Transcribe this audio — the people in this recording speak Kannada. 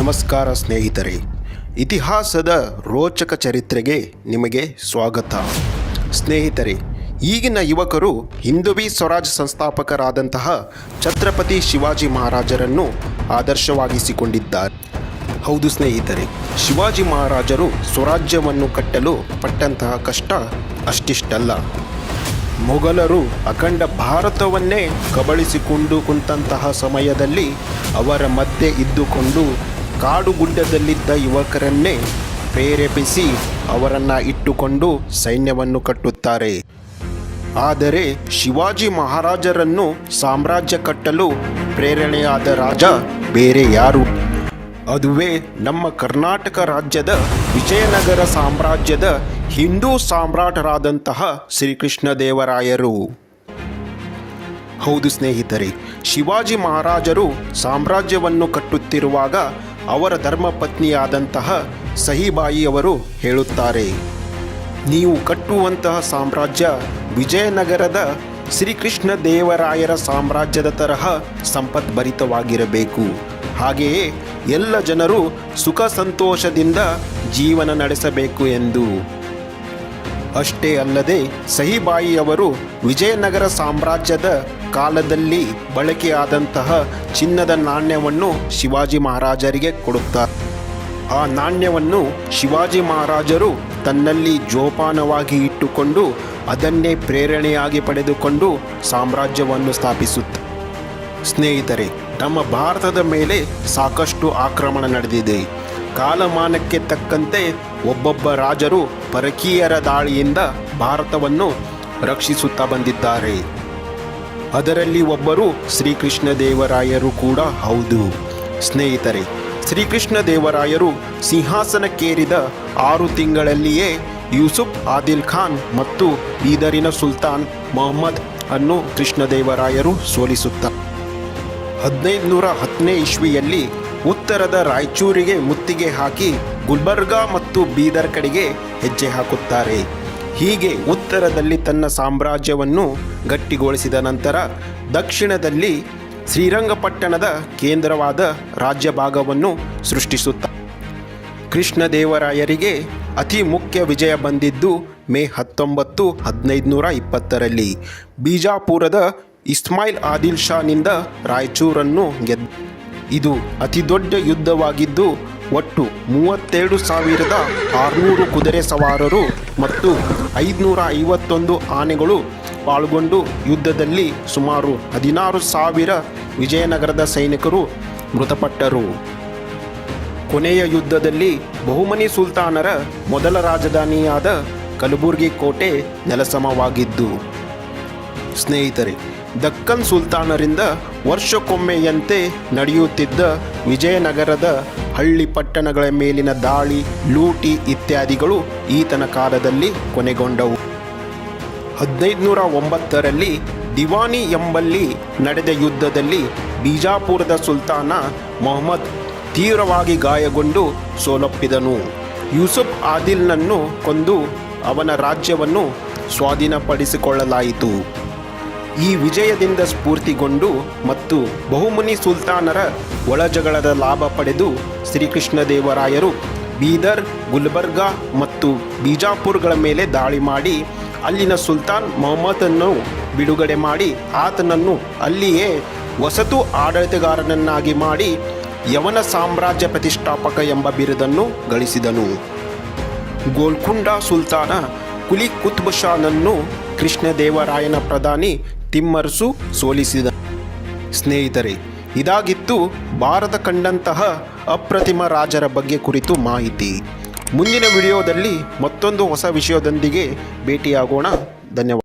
ನಮಸ್ಕಾರ ಸ್ನೇಹಿತರೆ. ಇತಿಹಾಸದ ರೋಚಕ ಚರಿತ್ರೆಗೆ ನಿಮಗೆ ಸ್ವಾಗತ. ಸ್ನೇಹಿತರೆ, ಈಗಿನ ಯುವಕರು ಹಿಂದುವಿ ಸ್ವರಾಜ್ ಸಂಸ್ಥಾಪಕರಾದಂತಹ ಛತ್ರಪತಿ ಶಿವಾಜಿ ಮಹಾರಾಜರನ್ನು ಆದರ್ಶವಾಗಿಸಿಕೊಂಡಿದ್ದಾರೆ. ಹೌದು ಸ್ನೇಹಿತರೆ, ಶಿವಾಜಿ ಮಹಾರಾಜರು ಸ್ವರಾಜ್ಯವನ್ನು ಕಟ್ಟಲು ಪಟ್ಟಂತಹ ಕಷ್ಟ ಅಷ್ಟಿಷ್ಟಲ್ಲ. ಮೊಘಲರು ಅಖಂಡ ಭಾರತವನ್ನೇ ಕಬಳಿಸಿಕೊಂಡು ಕುಂತಹ ಸಮಯದಲ್ಲಿ ಅವರ ಮಧ್ಯೆ ಇದ್ದುಕೊಂಡು ಕಾಡುಗುಡ್ಡದಲ್ಲಿದ್ದ ಯುವಕರನ್ನೇ ಪ್ರೇರೇಪಿಸಿ ಅವರನ್ನು ಇಟ್ಟುಕೊಂಡು ಸೈನ್ಯವನ್ನು ಕಟ್ಟುತ್ತಾರೆ. ಆದರೆ ಶಿವಾಜಿ ಮಹಾರಾಜರನ್ನು ಸಾಮ್ರಾಜ್ಯ ಕಟ್ಟಲು ಪ್ರೇರಣೆಯಾದ ರಾಜ ಬೇರೆ ಯಾರು? ಅದುವೇ ನಮ್ಮ ಕರ್ನಾಟಕ ರಾಜ್ಯದ ವಿಜಯನಗರ ಸಾಮ್ರಾಜ್ಯದ ಹಿಂದೂ ಸಾಮ್ರಾಟರಾದಂತಹ ಶ್ರೀಕೃಷ್ಣದೇವರಾಯರು. ಹೌದು ಸ್ನೇಹಿತರೆ, ಶಿವಾಜಿ ಮಹಾರಾಜರು ಸಾಮ್ರಾಜ್ಯವನ್ನು ಕಟ್ಟುತ್ತಿರುವಾಗ ಅವರ ಧರ್ಮಪತ್ನಿಯಾದಂತಹ ಸಹಿಬಾಯಿಯವರು ಹೇಳುತ್ತಾರೆ, ನೀವು ಕಟ್ಟುವಂತಹ ಸಾಮ್ರಾಜ್ಯ ವಿಜಯನಗರದ ಶ್ರೀಕೃಷ್ಣ ದೇವರಾಯರ ಸಾಮ್ರಾಜ್ಯದ ತರಹ ಸಂಪದ್ಭರಿತವಾಗಿರಬೇಕು ಹಾಗೆಯೇ ಎಲ್ಲ ಜನರು ಸುಖ ಸಂತೋಷದಿಂದ ಜೀವನ ನಡೆಸಬೇಕು ಎಂದು. ಅಷ್ಟೇ ಅಲ್ಲದೆ ಸಹಿಬಾಯಿಯವರು ವಿಜಯನಗರ ಸಾಮ್ರಾಜ್ಯದ ಕಾಲದಲ್ಲಿ ಬಳಕೆಯಾದಂತಹ ಚಿನ್ನದ ನಾಣ್ಯವನ್ನು ಶಿವಾಜಿ ಮಹಾರಾಜರಿಗೆ ಕೊಡುತ್ತಾರೆ ಆ ನಾಣ್ಯವನ್ನು ಶಿವಾಜಿ ಮಹಾರಾಜರು ತನ್ನಲ್ಲಿ ಜೋಪಾನವಾಗಿ ಇಟ್ಟುಕೊಂಡು ಅದನ್ನೇ ಪ್ರೇರಣೆಯಾಗಿ ಪಡೆದುಕೊಂಡು ಸಾಮ್ರಾಜ್ಯವನ್ನು ಸ್ಥಾಪಿಸುತ್ತ ಸ್ನೇಹಿತರೆ, ನಮ್ಮ ಭಾರತದ ಮೇಲೆ ಸಾಕಷ್ಟು ಆಕ್ರಮಣ ನಡೆದಿದೆ. ಕಾಲಮಾನಕ್ಕೆ ತಕ್ಕಂತೆ ಒಬ್ಬೊಬ್ಬ ರಾಜರು ಪರಕೀಯರ ದಾಳಿಯಿಂದ ಭಾರತವನ್ನು ರಕ್ಷಿಸುತ್ತಾ ಬಂದಿದ್ದಾರೆ. ಅದರಲ್ಲಿ ಒಬ್ಬರು ಶ್ರೀಕೃಷ್ಣ ದೇವರಾಯರು ಕೂಡ ಹೌದು. ಸ್ನೇಹಿತರೆ, ಶ್ರೀಕೃಷ್ಣ ದೇವರಾಯರು ಸಿಂಹಾಸನಕ್ಕೇರಿದ ಆರು ತಿಂಗಳಲ್ಲಿಯೇ ಯೂಸುಫ್, ಆದಿಲ್ ಖಾನ್ ಮತ್ತು ಬೀದರಿನ ಸುಲ್ತಾನ್ ಮೊಹಮ್ಮದ್ ಅನ್ನು ಕೃಷ್ಣದೇವರಾಯರು ಸೋಲಿಸುತ್ತಾರೆ ಹದಿನೈದು ನೂರ ಹತ್ತನೇ ಇಸ್ವಿಯಲ್ಲಿ ಉತ್ತರದ ರಾಯಚೂರಿಗೆ ಮುತ್ತಿಗೆ ಹಾಕಿ ಗುಲ್ಬರ್ಗಾ ಮತ್ತು ಬೀದರ್ ಕಡೆಗೆ ಹೆಜ್ಜೆ ಹಾಕುತ್ತಾರೆ. ಹೀಗೆ ಉತ್ತರದಲ್ಲಿ ತನ್ನ ಸಾಮ್ರಾಜ್ಯವನ್ನು ಗಟ್ಟಿಗೊಳಿಸಿದ ನಂತರ ದಕ್ಷಿಣದಲ್ಲಿ ಶ್ರೀರಂಗಪಟ್ಟಣದ ಕೇಂದ್ರವಾದ ರಾಜ್ಯ ಭಾಗವನ್ನು ಸೃಷ್ಟಿಸುತ್ತ ಕೃಷ್ಣದೇವರಾಯರಿಗೆ ಅತಿ ಮುಖ್ಯ ವಿಜಯ ಬಂದಿದ್ದು ಮೇ ಹತ್ತೊಂಬತ್ತು ಹದಿನೈದು ನೂರ ಇಪ್ಪತ್ತರಲ್ಲಿ. ಬಿಜಾಪುರದ ಇಸ್ಮಾಯಿಲ್ ಆದಿಲ್ ಶಾನಿಂದ ರಾಯಚೂರನ್ನು ಗೆದ್ದ. ಇದು ಅತಿದೊಡ್ಡ ಯುದ್ಧವಾಗಿದ್ದು ಒಟ್ಟು ಮೂವತ್ತೆರಡು ಸಾವಿರದ ಆರುನೂರು ಕುದುರೆ ಸವಾರರು ಮತ್ತು ಐದುನೂರ ಐವತ್ತೊಂದು ಆನೆಗಳು ಪಾಲ್ಗೊಂಡು ಯುದ್ಧದಲ್ಲಿ ಸುಮಾರು ಹದಿನಾರು ಸಾವಿರ ವಿಜಯನಗರದ ಸೈನಿಕರು ಮೃತಪಟ್ಟರು. ಕೊನೆಯ ಯುದ್ಧದಲ್ಲಿ ಬಹುಮನಿ ಸುಲ್ತಾನರ ಮೊದಲ ರಾಜಧಾನಿಯಾದ ಕಲಬುರ್ಗಿ ಕೋಟೆ ನೆಲಸಮವಾಗಿದ್ದು. ಸ್ನೇಹಿತರೆ, ದಕ್ಕನ್ ಸುಲ್ತಾನರಿಂದ ವರ್ಷಕ್ಕೊಮ್ಮೆಯಂತೆ ನಡೆಯುತ್ತಿದ್ದ ವಿಜಯನಗರದ ಹಳ್ಳಿ ಪಟ್ಟಣಗಳ ಮೇಲಿನ ದಾಳಿ, ಲೂಟಿ ಇತ್ಯಾದಿಗಳು ಈತನ ಕಾಲದಲ್ಲಿ ಕೊನೆಗೊಂಡವು. ಹದಿನೈದುನೂರ ಒಂಬತ್ತರಲ್ಲಿ ದಿವಾನಿ ಎಂಬಲ್ಲಿ ನಡೆದ ಯುದ್ಧದಲ್ಲಿ ಬಿಜಾಪುರದ ಸುಲ್ತಾನ ಮೊಹಮ್ಮದ್ ತೀವ್ರವಾಗಿ ಗಾಯಗೊಂಡು ಸೋಲೊಪ್ಪಿದನು. ಯೂಸುಫ್ ಆದಿಲ್ನನ್ನು ಕೊಂದು ಅವನ ರಾಜ್ಯವನ್ನು ಸ್ವಾಧೀನಪಡಿಸಿಕೊಳ್ಳಲಾಯಿತು. ಈ ವಿಜಯದಿಂದ ಸ್ಫೂರ್ತಿಗೊಂಡು ಮತ್ತು ಬಹುಮುನಿ ಸುಲ್ತಾನರ ಒಳಜಗಳದ ಲಾಭ ಪಡೆದು ಶ್ರೀಕೃಷ್ಣದೇವರಾಯರು ಬೀದರ್, ಗುಲ್ಬರ್ಗಾ ಮತ್ತು ಬಿಜಾಪುರ್ಗಳ ಮೇಲೆ ದಾಳಿ ಮಾಡಿ ಅಲ್ಲಿನ ಸುಲ್ತಾನ್ ಮೊಹಮ್ಮದನ್ನು ಬಿಡುಗಡೆ ಮಾಡಿ ಆತನನ್ನು ಅಲ್ಲಿಯೇ ವಸತು ಆಡಳಿತಗಾರನನ್ನಾಗಿ ಮಾಡಿ ಯವನ ಸಾಮ್ರಾಜ್ಯ ಪ್ರತಿಷ್ಠಾಪಕ ಎಂಬ ಬಿರುದನ್ನು ಗಳಿಸಿದನು. ಗೋಲ್ಕುಂಡ ಸುಲ್ತಾನ ಕುಲಿ ಕುತುಬ್ ಶಾನನ್ನು ಕೃಷ್ಣದೇವರಾಯನ ಪ್ರಧಾನಿ ತಿಮ್ಮರಸು ಸೋಲಿಸಿದ ಸ್ನೇಹಿತರೆ, ಇದಾಗಿತ್ತು ಭಾರತ ಕಂಡಂತಹ ಅಪ್ರತಿಮ ರಾಜರ ಬಗ್ಗೆ ಕುರಿತು ಮಾಹಿತಿ. ಮುಂದಿನ ವಿಡಿಯೋದಲ್ಲಿ ಮತ್ತೊಂದು ಹೊಸ ವಿಷಯದೊಂದಿಗೆ ಭೇಟಿಯಾಗೋಣ. ಧನ್ಯವಾದ.